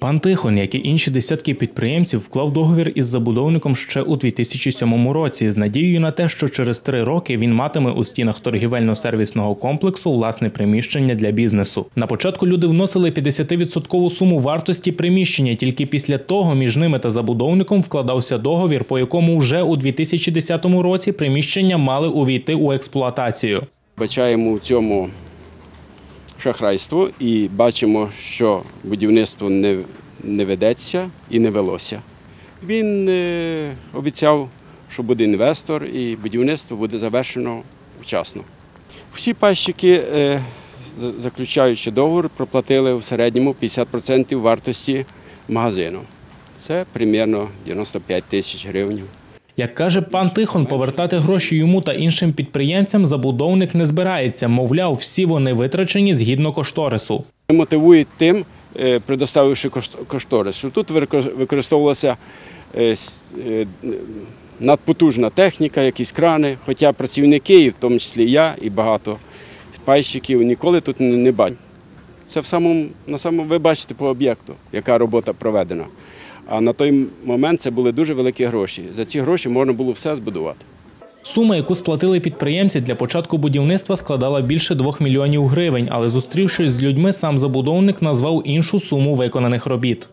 Пан Тихон, як і інші десятки підприємців, вклав договір із забудовником ще у 2007 році з надією на те, що через три роки він матиме у стінах торгівельно-сервісного комплексу власне приміщення для бізнесу. На початку люди вносили 50% суму вартості приміщення. Тільки після того між ними та забудовником вкладався договір, по якому вже у 2010 році приміщення мали увійти у експлуатацію. Бачаємо у цьому шахрайство і бачимо, що будівництво не, не ведеться і не велося. Він е, обіцяв, що буде інвестор і будівництво буде завершено вчасно. Всі пайщики, е, заключаючи договор, проплатили в середньому 50% вартості магазину. Це примерно 95 тисяч гривень. Як каже пан Тихон, повертати гроші йому та іншим підприємцям забудовник не збирається. Мовляв, всі вони витрачені згідно кошторису. мотивують тим, е, предоставивши кошт- кошторис, тут викор- використовувалася е, е, надпотужна техніка, якісь крани, хоча працівники, в тому числі я, і багато пайщиків ніколи тут не бачать. Це в самому, на самому, ви бачите по об'єкту, яка робота проведена. А на той момент це були дуже великі гроші. За ці гроші можна було все збудувати. Сума, яку сплатили підприємці для початку будівництва, складала більше 2 мільйонів гривень, але зустрівшись з людьми, сам забудовник назвав іншу суму виконаних робіт.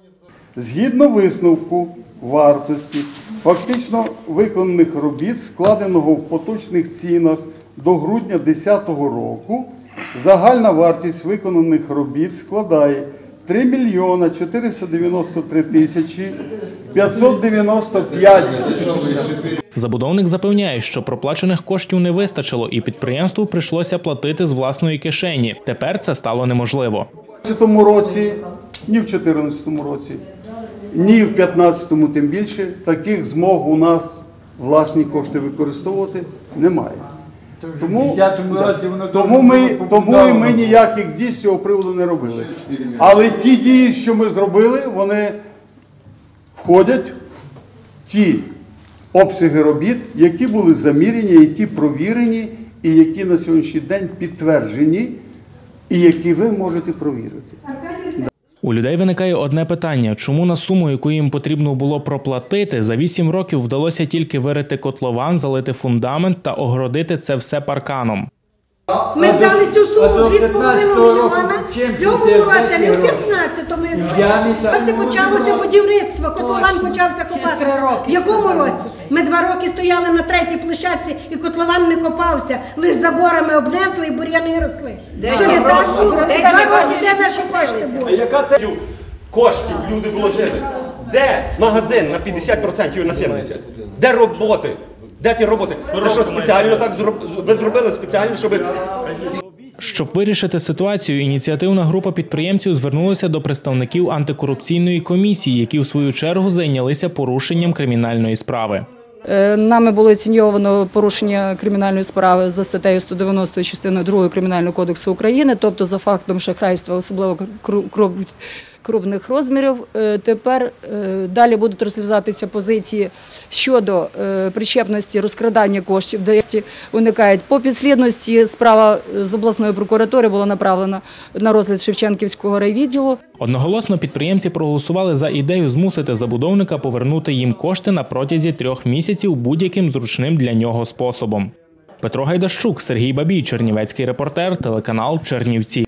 Згідно висновку вартості фактично виконаних робіт, складеного в поточних цінах до грудня 2010 року, загальна вартість виконаних робіт складає 3 мільйона 493 тисячі 595 Забудовник запевняє, що проплачених коштів не вистачило, і підприємству прийшлося платити з власної кишені. Тепер це стало неможливо. В 2014 році, ні в 2014 році, ні в 2015 тим більше таких змог у нас власні кошти використовувати немає. Тому, 10-му році воно тому, ми, тому і ми ніяких дій з цього приводу не робили. Але ті дії, що ми зробили, вони входять в ті обсяги робіт, які були замірені, які провірені, і які на сьогоднішній день підтверджені, і які ви можете провірити. У людей виникає одне питання: чому на суму, яку їм потрібно було проплатити, за 8 років вдалося тільки вирити котлован, залити фундамент та огородити це все парканом. Ми здали цю суму до 2,5 15-го року мільйона чим в цьому році, а не в роки? 15-му. як Я не так. Це почалося будівництво, котлован почався копатися. В якому році? Ми два роки стояли на третій площадці і котлован не копався. Лише заборами обнесли і бур'яни росли. Що не так було? Два роки де наші кошти А яка те коштів люди вложили? Де магазин на 50% і на 70%? Де роботи? Де ті роботи? Це що спеціально так зроб- ви зробили спеціально, щоб Щоб вирішити ситуацію, ініціативна група підприємців звернулася до представників антикорупційної комісії, які в свою чергу зайнялися порушенням кримінальної справи. Е, Нами було оціньовано порушення кримінальної справи за статтею 190 частиною 2 Кримінального кодексу України, тобто за фактом шахрайства, особливо кру- кру- крупних розмірів. Е, Тепер е, далі будуть розглядатися позиції щодо е, причепності розкрадання коштів, де уникають по підслідності. Справа з обласної прокуратури була направлена на розгляд Шевченківського райвідділу. Одноголосно підприємці проголосували за ідею змусити забудовника повернути їм кошти на протязі трьох місяців будь-яким зручним для нього способом. Петро Гайдащук, Сергій Бабій, Чернівецький репортер, телеканал Чернівці.